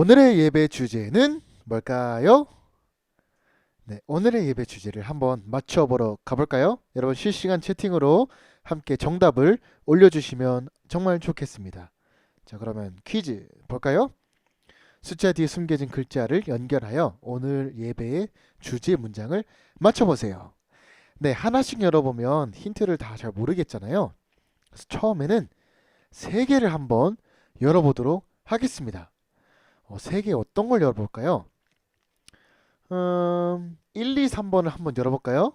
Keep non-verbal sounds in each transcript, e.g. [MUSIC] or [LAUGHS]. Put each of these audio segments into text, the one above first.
오늘의 예배 주제는 뭘까요? 네, 오늘의 예배 주제를 한번 맞춰보러 가볼까요? 여러분 실시간 채팅으로 함께 정답을 올려주시면 정말 좋겠습니다. 자, 그러면 퀴즈 볼까요? 숫자 뒤에 숨겨진 글자를 연결하여 오늘 예배의 주제 문장을 맞춰보세요. 네, 하나씩 열어보면 힌트를 다 잘 모르겠잖아요. 그래서 처음에는 세 개를 한번 열어보도록 하겠습니다. 어, 세개 어떤 걸 열어볼까요? 음, 1, 2, 3번을 한번 열어볼까요?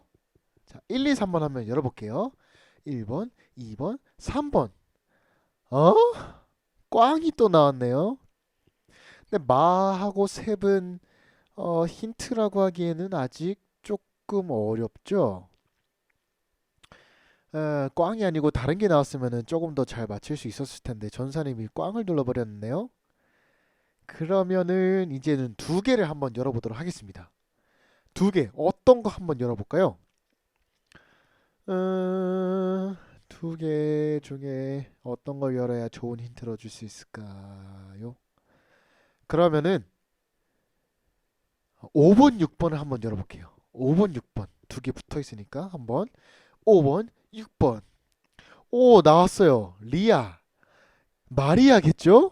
자, 1, 2, 3번 한번 열어볼게요. 1번, 2번, 3번. 어? 꽝이 또 나왔네요. 근데 마하고 셉은 어, 힌트라고 하기에는 아직 조금 어렵죠? 에, 꽝이 아니고 다른 게 나왔으면 조금 더 잘 맞힐 수 있었을 텐데 전사님이 꽝을 눌러버렸네요. 그러면은 이제는 두 개를 한번 열어보도록 하겠습니다. 두 개, 어떤 거 한번 열어볼까요? 음, 두개 중에 어떤 걸 열어야 좋은 힌트를 줄 수 있을까요? 그러면은 5번, 6번을 한번 열어볼게요. 5번, 6번 두 개 붙어 있으니까 한번 5번, 6번. 오, 나왔어요. 리아. 마리아겠죠?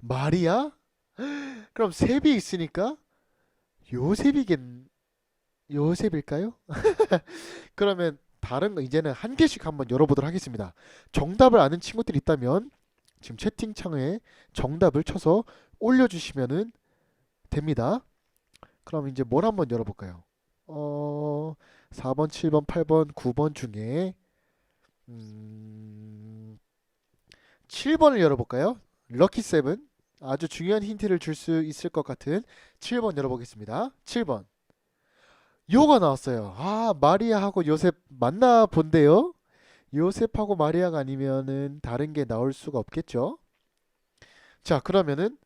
마리아? 그럼 셉이 있으니까 요셉이겠 요셉일까요? [LAUGHS] 그러면 다른 거 이제는 한 개씩 한번 열어보도록 하겠습니다. 정답을 아는 친구들이 있다면 지금 채팅창에 정답을 쳐서 올려주시면은 됩니다. 그럼 이제 뭘 한번 열어볼까요? 어, 4번, 7번, 8번, 9번 중에 음, 7번을 열어볼까요? 럭키 세븐 아주 중요한 힌트를 줄 수 있을 것 같은 7번 열어보겠습니다. 7번 요가 나왔어요. 아 마리아하고 요셉 만나 본대요. 요셉하고 마리아가 아니면은 다른 게 나올 수가 없겠죠. 자 그러면은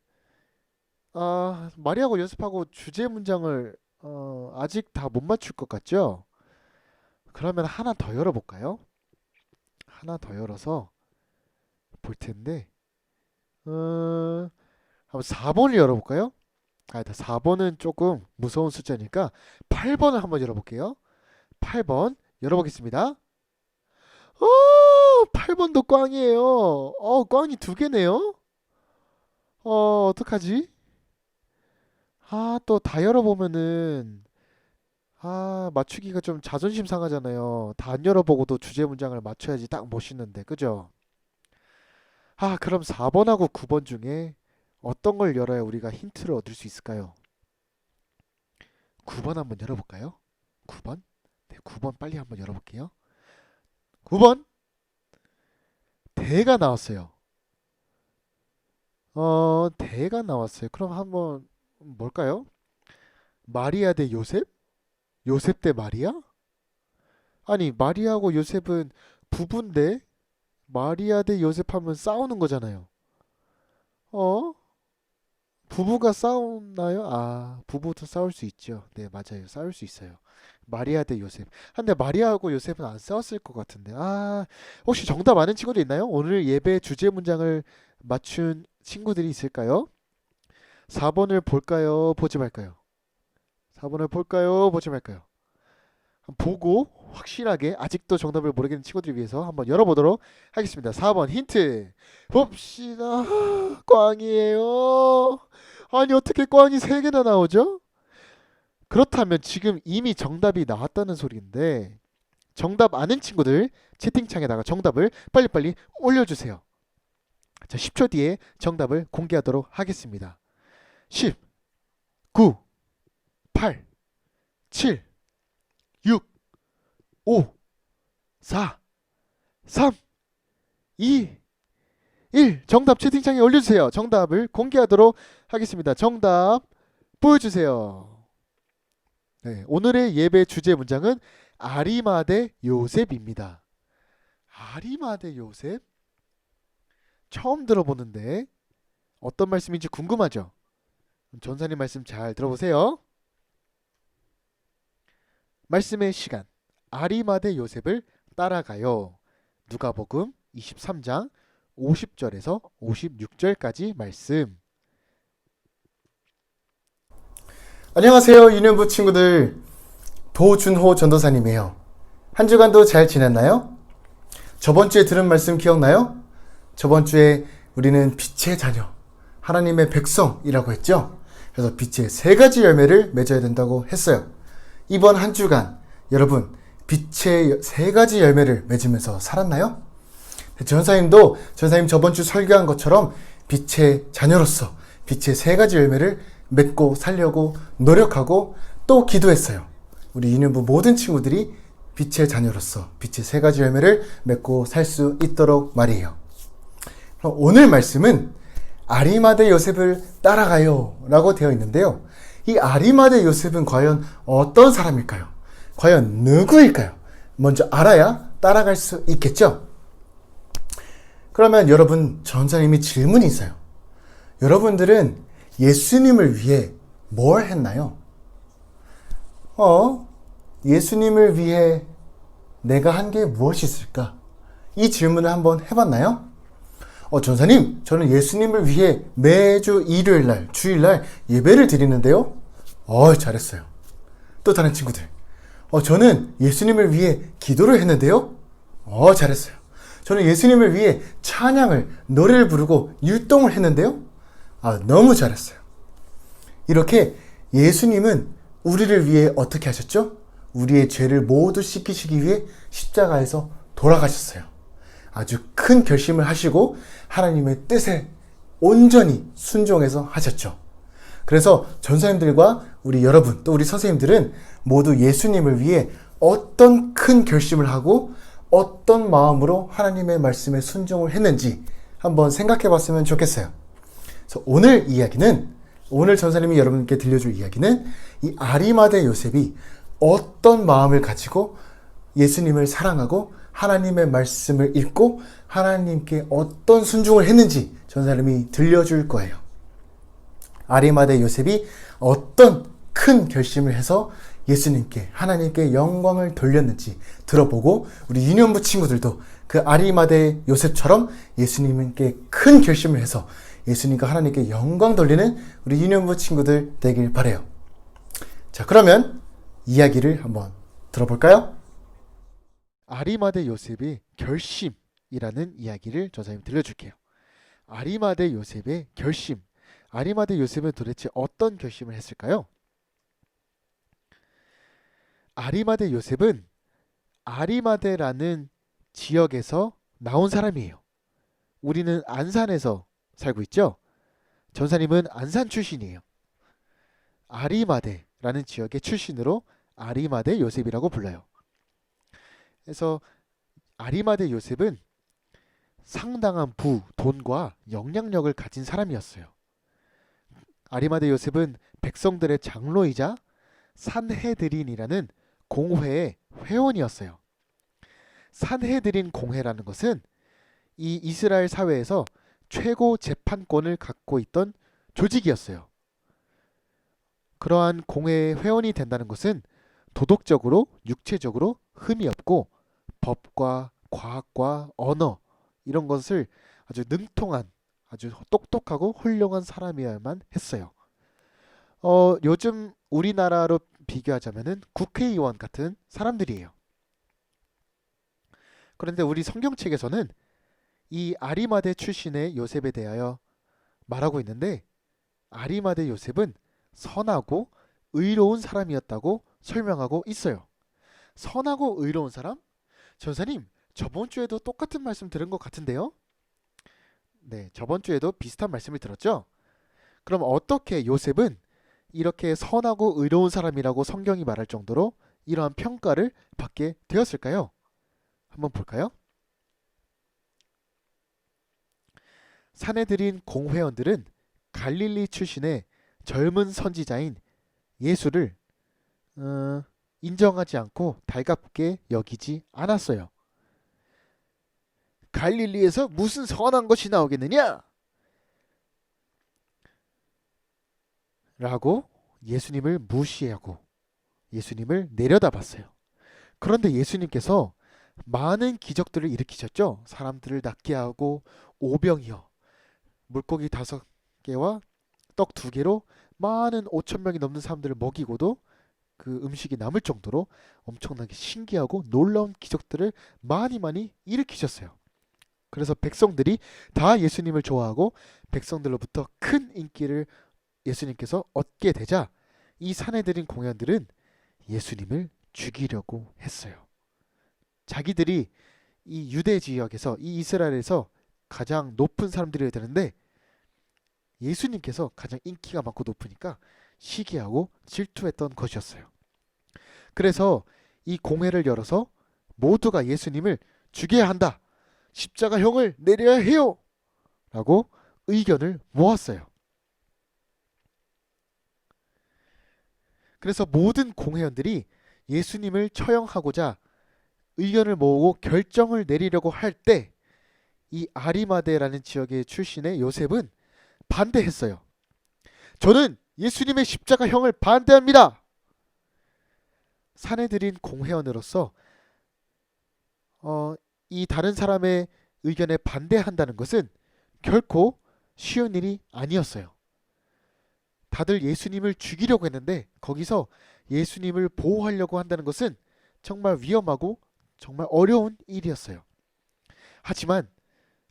아 마리아하고 요셉하고 주제 문장을 어, 아직 다 못 맞출 것 같죠? 그러면 하나 더 열어볼까요? 하나 더 열어서 볼 텐데 어, 한번 4번을 열어볼까요? 아, 4번은 조금 무서운 숫자니까 8번을 한번 열어볼게요. 8번 열어보겠습니다. 어, 8번도 꽝이에요. 어, 꽝이 두 개네요. 어, 어떡하지? 아, 또 다 열어보면은 아, 맞추기가 좀 자존심 상하잖아요. 다 안 열어보고도 주제 문장을 맞춰야지 딱 멋있는데, 그죠? 아, 그럼 4번하고 9번 중에 어떤 걸 열어야 우리가 힌트를 얻을 수 있을까요? 9번 한번 열어볼까요? 9번? 네, 9번 빨리 한번 열어볼게요. 9번! 대가 나왔어요. 어, 대가 나왔어요. 그럼 한번 뭘까요? 마리아 대 요셉? 요셉 대 마리아? 아니, 마리아하고 요셉은 부부인데 마리아 대 요셉 하면 싸우는 거잖아요. 어? 부부가 싸우나요? 아, 부부도 싸울 수 있죠. 네, 맞아요. 싸울 수 있어요. 마리아 대 요셉. 아, 근데 마리아하고 요셉은 안 싸웠을 것 같은데. 아, 혹시 정답 아는 친구도 있나요? 오늘 예배 주제 문장을 맞춘 친구들이 있을까요? 4번을 볼까요? 보지 말까요? 4번을 볼까요? 보지 말까요? 보고 확실하게 아직도 정답을 모르겠는 친구들을 위해서 한번 열어보도록 하겠습니다. 4번 힌트 봅시다. [GASPS] 꽝이에요. 아니 어떻게 꽝이 3개나 나오죠? 그렇다면 지금 이미 정답이 나왔다는 소리인데 정답 아는 친구들 채팅창에다가 정답을 빨리빨리 올려주세요. 자, 10초 뒤에 정답을 공개하도록 하겠습니다. 10, 9, 8, 7, 6, 5, 4, 3, 2, 1. 정답 채팅창에 올려주세요. 정답을 공개하도록 하겠습니다. 정답 보여주세요. 네, 오늘의 예배 주제 문장은 아리마 대 요셉입니다. 아리마 대 요셉? 처음 들어보는데 어떤 말씀인지 궁금하죠? 전사님 말씀 잘 들어보세요. 말씀의 시간. 아리마대 요셉을 따라가요. 누가복음 23장 50절에서 56절까지 말씀. 안녕하세요, 유년부 친구들. 도준호 전도사님이에요. 한 주간도 잘 지냈나요? 저번 주에 들은 말씀 기억나요? 저번 주에 우리는 빛의 자녀, 하나님의 백성이라고 했죠? 그래서 빛의 세 가지 열매를 맺어야 된다고 했어요. 이번 한 주간 여러분 빛의 세 가지 열매를 맺으면서 살았나요? 전사님도 전사님 저번 주 설교한 것처럼 빛의 자녀로서 빛의 세 가지 열매를 맺고 살려고 노력하고 또 기도했어요. 우리 유년부 모든 친구들이 빛의 자녀로서 빛의 세 가지 열매를 맺고 살 수 있도록 말이에요. 그럼 오늘 말씀은 아리마대 요셉을 따라가요 라고 되어 있는데요. 이 아리마대 요셉은 과연 어떤 사람일까요? 과연 누구일까요? 먼저 알아야 따라갈 수 있겠죠? 그러면 여러분, 전사님이 질문이 있어요. 여러분들은 예수님을 위해 뭘 했나요? 어? 예수님을 위해 내가 한 게 무엇이 있을까? 이 질문을 한번 해봤나요? 어, 전사님, 저는 예수님을 위해 매주 일요일 날, 주일 날 예배를 드리는데요. 어, 잘했어요. 또 다른 친구들. 어, 저는 예수님을 위해 기도를 했는데요. 어, 잘했어요. 저는 예수님을 위해 찬양을, 노래를 부르고 율동을 했는데요. 아, 너무 잘했어요. 이렇게 예수님은 우리를 위해 어떻게 하셨죠? 우리의 죄를 모두 씻기시기 위해 십자가에서 돌아가셨어요. 아주 큰 결심을 하시고 하나님의 뜻에 온전히 순종해서 하셨죠. 그래서 전사님들과 우리 여러분 또 우리 선생님들은 모두 예수님을 위해 어떤 큰 결심을 하고 어떤 마음으로 하나님의 말씀에 순종을 했는지 한번 생각해 봤으면 좋겠어요. 그래서 오늘 이야기는 오늘 전사님이 여러분께 들려줄 이야기는 이 아리마대 요셉이 어떤 마음을 가지고 예수님을 사랑하고 하나님의 말씀을 읽고 하나님께 어떤 순종을 했는지 전사님이 들려줄 거예요. 아리마대 요셉이 어떤 큰 결심을 해서 예수님께 하나님께 영광을 돌렸는지 들어보고 우리 유년부 친구들도 그 아리마대 요셉처럼 예수님께 큰 결심을 해서 예수님과 하나님께 영광 돌리는 우리 유년부 친구들 되길 바래요. 자, 그러면 이야기를 한번 들어볼까요? 아리마대 요셉의 결심이라는 이야기를 전사님 들려줄게요. 아리마대 요셉의 결심. 아리마대 요셉은 도대체 어떤 결심을 했을까요? 아리마대 요셉은 아리마대라는 지역에서 나온 사람이에요. 우리는 안산에서 살고 있죠? 전사님은 안산 출신이에요. 아리마대라는 지역의 출신으로 아리마대 요셉이라고 불러요. 그래서 아리마대 요셉은 상당한 부, 돈과 영향력을 가진 사람이었어요. 아리마대 요셉은 백성들의 장로이자 산헤드린이라는 공회의 회원이었어요. 산헤드린 공회라는 것은 이 이스라엘 사회에서 최고 재판권을 갖고 있던 조직이었어요. 그러한 공회의 회원이 된다는 것은 도덕적으로, 육체적으로 흠이 없고 법과 과학과 언어 이런 것을 아주 능통한 아주 똑똑하고 훌륭한 사람이어야만 했어요. 어, 요즘 우리나라로 비교하자면은 국회의원 같은 사람들이에요. 그런데 우리 성경책에서는 이 아리마대 출신의 요셉에 대하여 말하고 있는데 아리마대 요셉은 선하고 의로운 사람이었다고 설명하고 있어요. 선하고 의로운 사람? 전사님, 저번 주에도 똑같은 말씀 들은 것 같은데요? 네, 저번 주에도 비슷한 말씀을 들었죠? 그럼 어떻게 요셉은 이렇게 선하고 의로운 사람이라고 성경이 말할 정도로 이러한 평가를 받게 되었을까요? 한번 볼까요? 사내들인 공회원들은 갈릴리 출신의 젊은 선지자인 예수를 어, 인정하지 않고 달갑게 여기지 않았어요. 갈릴리에서 무슨 선한 것이 나오겠느냐? 라고 예수님을 무시하고 예수님을 내려다봤어요. 그런데 예수님께서 많은 기적들을 일으키셨죠. 사람들을 낫게 하고 오병이어 물고기 다섯 개와 떡 두 개로 많은 5천 명이 넘는 사람들을 먹이고도 그 음식이 남을 정도로 엄청나게 신기하고 놀라운 기적들을 많이 많이 일으키셨어요. 그래서 백성들이 다 예수님을 좋아하고 백성들로부터 큰 인기를 예수님께서 얻게 되자 이 사내들인 공연들은 예수님을 죽이려고 했어요. 자기들이 이 유대 지역에서 이 이스라엘에서 가장 높은 사람들이어야 되는데 예수님께서 가장 인기가 많고 높으니까 시기하고 질투했던 것이었어요. 그래서 이 공회를 열어서 모두가 예수님을 죽여야 한다. 십자가형을 내려야 해요. 라고 의견을 모았어요. 그래서 모든 공회원들이 예수님을 처형하고자 의견을 모으고 결정을 내리려고 할 때 이 아리마데라는 지역의 출신의 요셉은 반대했어요. 저는 예수님의 십자가형을 반대합니다. 사내들인 공회원으로서 어, 이 다른 사람의 의견에 반대한다는 것은 결코 쉬운 일이 아니었어요. 다들 예수님을 죽이려고 했는데 거기서 예수님을 보호하려고 한다는 것은 정말 위험하고 정말 어려운 일이었어요. 하지만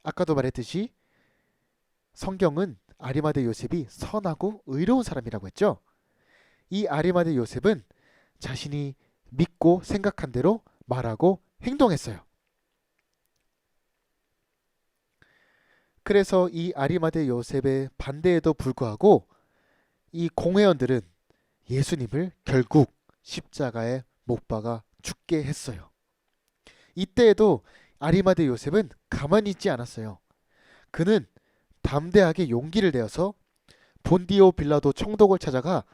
아까도 말했듯이 성경은 아리마대 요셉이 선하고 의로운 사람이라고 했죠. 이 아리마대 요셉은 자신이 믿고 생각한 대로 말하고 행동했어요. 그래서 이 아리마대 요셉의 반대에도 불구하고 이 공회원들은 예수님을 결국 십자가에 못 박아 죽게 했어요. 이때에도 아리마대 요셉은 가만히 있지 않았어요. 그는 담대하게 용기를 내어서 본디오 빌라도 총독을 찾아가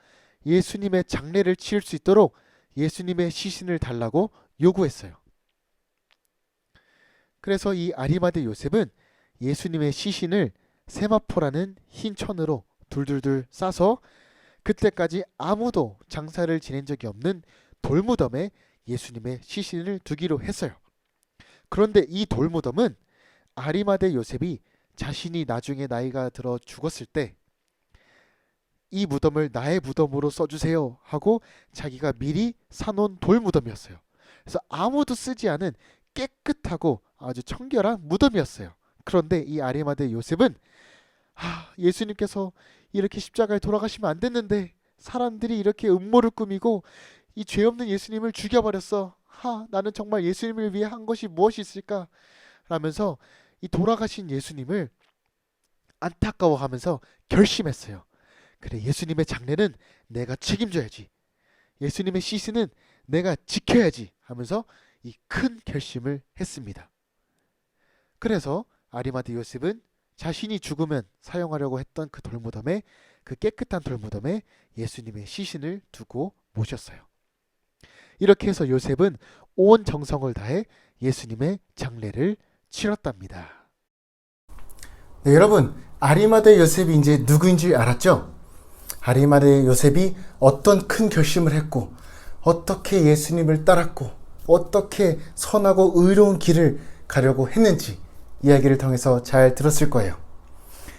예수님의 장례를 치를 수 있도록 예수님의 시신을 달라고 요구했어요. 그래서 이 아리마대 요셉은 예수님의 시신을 세마포라는 흰 천으로 둘둘둘 싸서 그때까지 아무도 장사를 지낸 적이 없는 돌무덤에 예수님의 시신을 두기로 했어요. 그런데 이 돌무덤은 아리마대 요셉이 자신이 나중에 나이가 들어 죽었을 때 이 무덤을 나의 무덤으로 써주세요 하고 자기가 미리 사놓은 돌무덤이었어요. 그래서 아무도 쓰지 않은 깨끗하고 아주 청결한 무덤이었어요. 그런데 이 아리마대 요셉은 아, 예수님께서 이렇게 십자가에 돌아가시면 안 됐는데 사람들이 이렇게 음모를 꾸미고 이 죄 없는 예수님을 죽여버렸어. 하, 나는 정말 예수님을 위해 한 것이 무엇이 있을까? 라면서 이 돌아가신 예수님을 안타까워하면서 결심했어요. 그래, 예수님의 장례는 내가 책임져야지. 예수님의 시신은 내가 지켜야지 하면서 이 큰 결심을 했습니다. 그래서 아리마드 요셉은 자신이 죽으면 사용하려고 했던 그 돌무덤에 그 깨끗한 돌무덤에 예수님의 시신을 두고 모셨어요. 이렇게 해서 요셉은 온 정성을 다해 예수님의 장례를 치렀답니다. 네, 여러분 아리마대 요셉이 이제 누구인지 알았죠? 아리마대 요셉이 어떤 큰 결심을 했고 어떻게 예수님을 따랐고 어떻게 선하고 의로운 길을 가려고 했는지 이야기를 통해서 잘 들었을 거예요.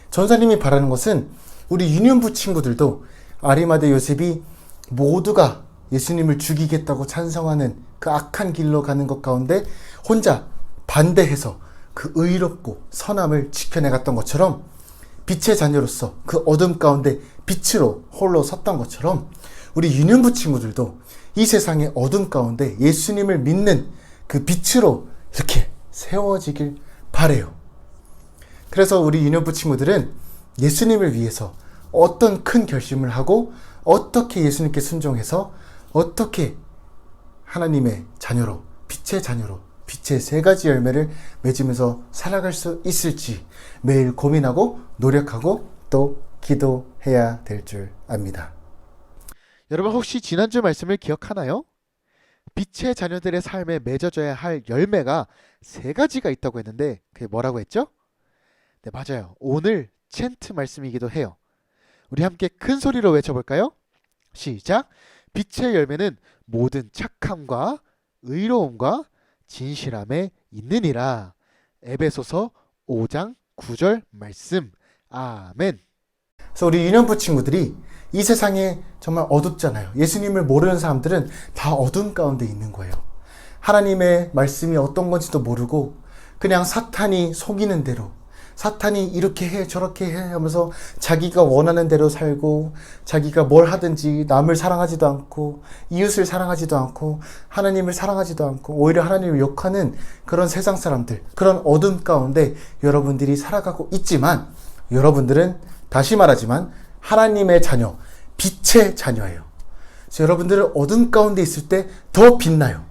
전사님이 바라는 것은 우리 유년부 친구들도 아리마대 요셉이 모두가 예수님을 죽이겠다고 찬성하는 그 악한 길로 가는 것 가운데 혼자 반대해서 그 의롭고 선함을 지켜내갔던 것처럼 빛의 자녀로서 그 어둠 가운데 빛으로 홀로 섰던 것처럼 우리 유년부 친구들도 이 세상의 어둠 가운데 예수님을 믿는 그 빛으로 이렇게 세워지길 바래요. 그래서 우리 유년부 친구들은 예수님을 위해서 어떤 큰 결심을 하고 어떻게 예수님께 순종해서 어떻게 하나님의 자녀로 빛의 자녀로 빛의 세 가지 열매를 맺으면서 살아갈 수 있을지 매일 고민하고 노력하고 또 기도해야 될 줄 압니다. 여러분 혹시 지난주 말씀을 기억하나요? 빛의 자녀들의 삶에 맺어져야 할 열매가 세 가지가 있다고 했는데 그게 뭐라고 했죠? 네, 맞아요. 오늘 챈트 말씀이기도 해요. 우리 함께 큰 소리로 외쳐볼까요? 시작. 빛의 열매는 모든 착함과 의로움과 진실함에 있느니라. 에베소서 5장 9절 말씀. 아멘. 그래서 우리 유년부 친구들이 이 세상에 정말 어둡잖아요. 예수님을 모르는 사람들은 다 어둠 가운데 있는 거예요. 하나님의 말씀이 어떤 건지도 모르고 그냥 사탄이 속이는 대로 사탄이 이렇게 해 저렇게 해 하면서 자기가 원하는 대로 살고 자기가 뭘 하든지 남을 사랑하지도 않고 이웃을 사랑하지도 않고 하나님을 사랑하지도 않고 오히려 하나님을 욕하는 그런 세상 사람들 그런 어둠 가운데 여러분들이 살아가고 있지만 여러분들은 다시 말하지만 하나님의 자녀 빛의 자녀예요. 그래서 여러분들은 어둠 가운데 있을 때 더 빛나요.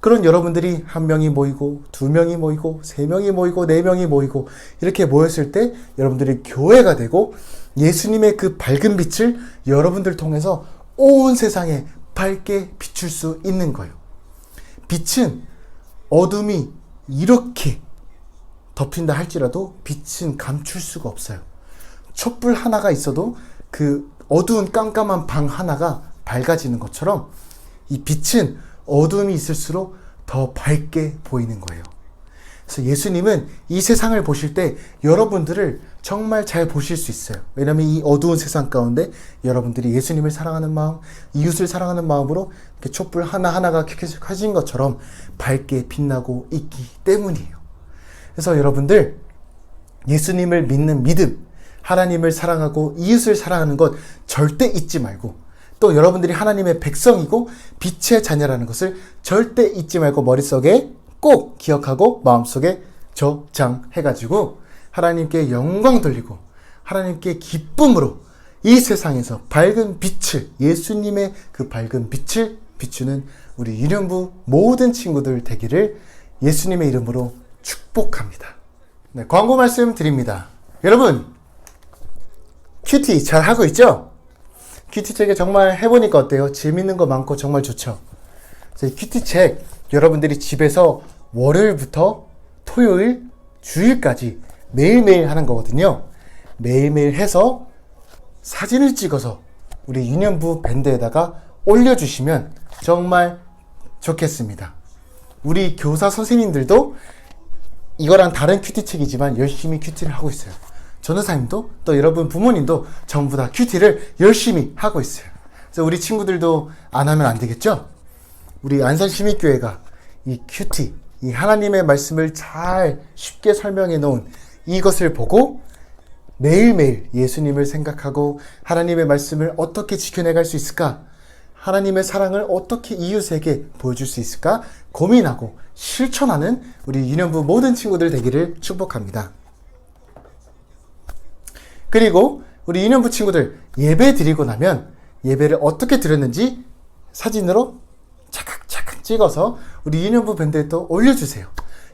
그런 여러분들이 한 명이 모이고 두 명이 모이고 세 명이 모이고 네 명이 모이고 이렇게 모였을 때 여러분들이 교회가 되고 예수님의 그 밝은 빛을 여러분들 통해서 온 세상에 밝게 비출 수 있는 거예요. 빛은 어둠이 이렇게 덮인다 할지라도 빛은 감출 수가 없어요. 촛불 하나가 있어도 그 어두운 깜깜한 방 하나가 밝아지는 것처럼 이 빛은 어둠이 있을수록 더 밝게 보이는 거예요. 그래서 예수님은 이 세상을 보실 때 여러분들을 정말 잘 보실 수 있어요. 왜냐하면 이 어두운 세상 가운데 여러분들이 예수님을 사랑하는 마음, 이웃을 사랑하는 마음으로 이렇게 촛불 하나하나가 켜진 것처럼 밝게 빛나고 있기 때문이에요. 그래서 여러분들 예수님을 믿는 믿음, 하나님을 사랑하고 이웃을 사랑하는 것 절대 잊지 말고 또 여러분들이 하나님의 백성이고 빛의 자녀라는 것을 절대 잊지 말고 머릿속에 꼭 기억하고 마음속에 저장해가지고 하나님께 영광 돌리고 하나님께 기쁨으로 이 세상에서 밝은 빛을 예수님의 그 밝은 빛을 비추는 우리 유년부 모든 친구들 되기를 예수님의 이름으로 축복합니다. 네, 광고 말씀 드립니다. 여러분 큐티 잘 하고 있죠? 큐티 책에 정말 해보니까 어때요? 재밌는 거 많고 정말 좋죠. 큐티 책 여러분들이 집에서 월요일부터 토요일, 주일까지 매일매일 하는 거거든요. 매일매일 해서 사진을 찍어서 우리 유년부 밴드에다가 올려주시면 정말 좋겠습니다. 우리 교사 선생님들도 이거랑 다른 큐티 책이지만 열심히 큐티를 하고 있어요. 전도사님도 또 여러분 부모님도 전부 다 큐티를 열심히 하고 있어요. 그래서 우리 친구들도 안 하면 안 되겠죠? 우리 안산시민교회가 이 큐티, 이 하나님의 말씀을 잘 쉽게 설명해 놓은 이것을 보고 매일매일 예수님을 생각하고 하나님의 말씀을 어떻게 지켜내갈 수 있을까? 하나님의 사랑을 어떻게 이웃에게 보여줄 수 있을까? 고민하고 실천하는 우리 유년부 모든 친구들 되기를 축복합니다. 그리고 우리 유년부 친구들 예배 드리고 나면 예배를 어떻게 드렸는지 사진으로 차각차각 찍어서 우리 유년부 밴드에 또 올려주세요.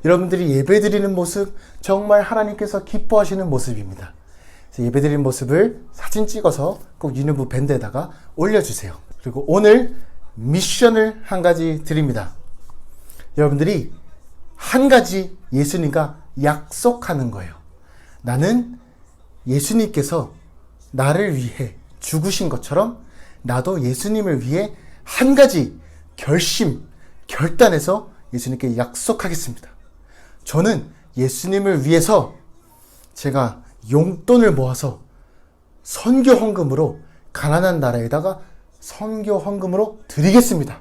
여러분들이 예배 드리는 모습 정말 하나님께서 기뻐하시는 모습입니다. 예배 드리는 모습을 사진 찍어서 꼭 유년부 밴드에다가 올려주세요. 그리고 오늘 미션을 한 가지 드립니다. 여러분들이 한 가지 예수님과 약속하는 거예요. 나는 예수님께서 나를 위해 죽으신 것처럼 나도 예수님을 위해 한 가지 결심, 결단해서 예수님께 약속하겠습니다. 저는 예수님을 위해서 제가 용돈을 모아서 선교 헌금으로 가난한 나라에다가 선교 헌금으로 드리겠습니다.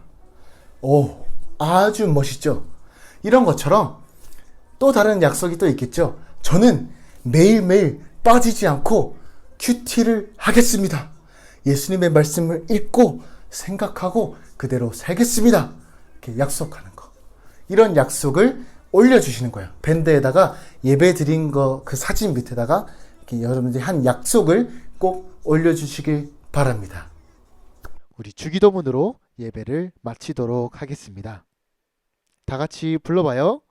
오, 아주 멋있죠? 이런 것처럼 또 다른 약속이 또 있겠죠? 저는 매일매일 빠지지 않고 큐티를 하겠습니다. 예수님의 말씀을 읽고 생각하고 그대로 살겠습니다. 이렇게 약속하는 거. 이런 약속을 올려주시는 거예요. 밴드에다가 예배 드린 거 그 사진 밑에다가 여러분들이 한 약속을 꼭 올려주시길 바랍니다. 우리 주기도문으로 예배를 마치도록 하겠습니다. 다 같이 불러봐요.